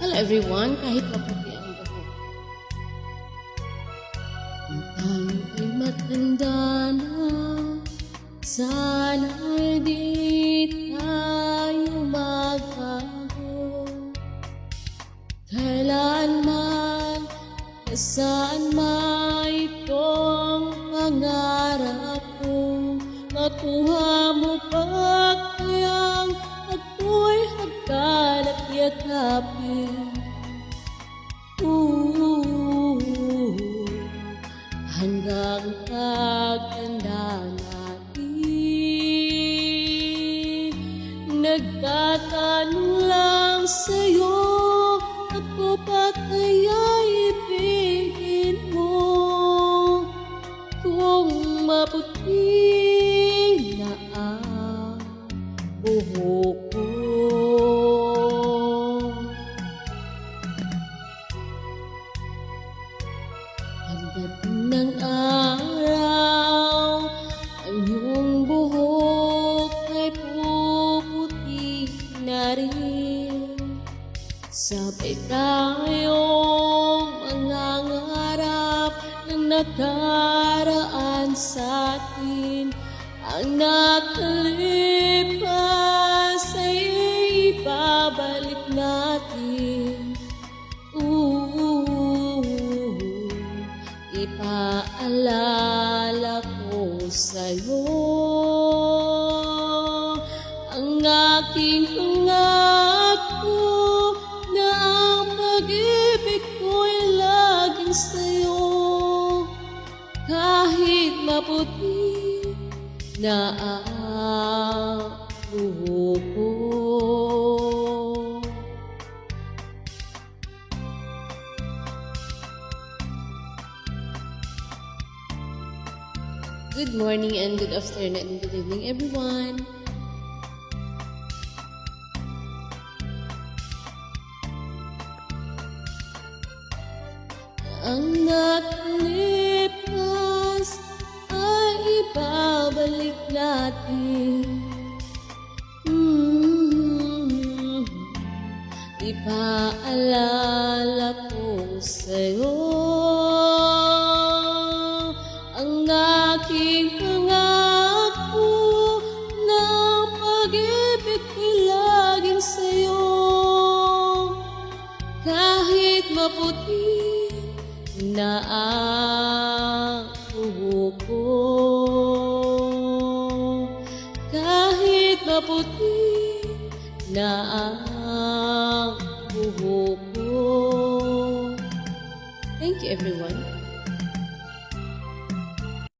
Hello everyone, kahit maputi ang buhok. Tayo ay matanda na, sana'y di tayo magbago. Kailanman, saan man itong pangarap ko, makuha mo pa at yakapin. Ooh, hanggang pagtanda natin, nagtatanong lang sa'yo, ako mo? Kung maputi na ang buhok ko. Pagdating ng araw, ang iyong buhok ay puputi na rin. Sabay tayong mangangarap ng nakaraan sa atin. Ang nakalipas ipaalala ko sa'yo ang aking pangako na ang pag-ibig ko'y laging sa'yo kahit maputi na ang buhok ko. Good morning and good afternoon and good evening everyone. Ang nakalipas ay ibabalik natin. Mm, Ipaalala ko sa'yo maputi na ang buhok ko. Kahit maputi na ang buhok ko. Thank you everyone.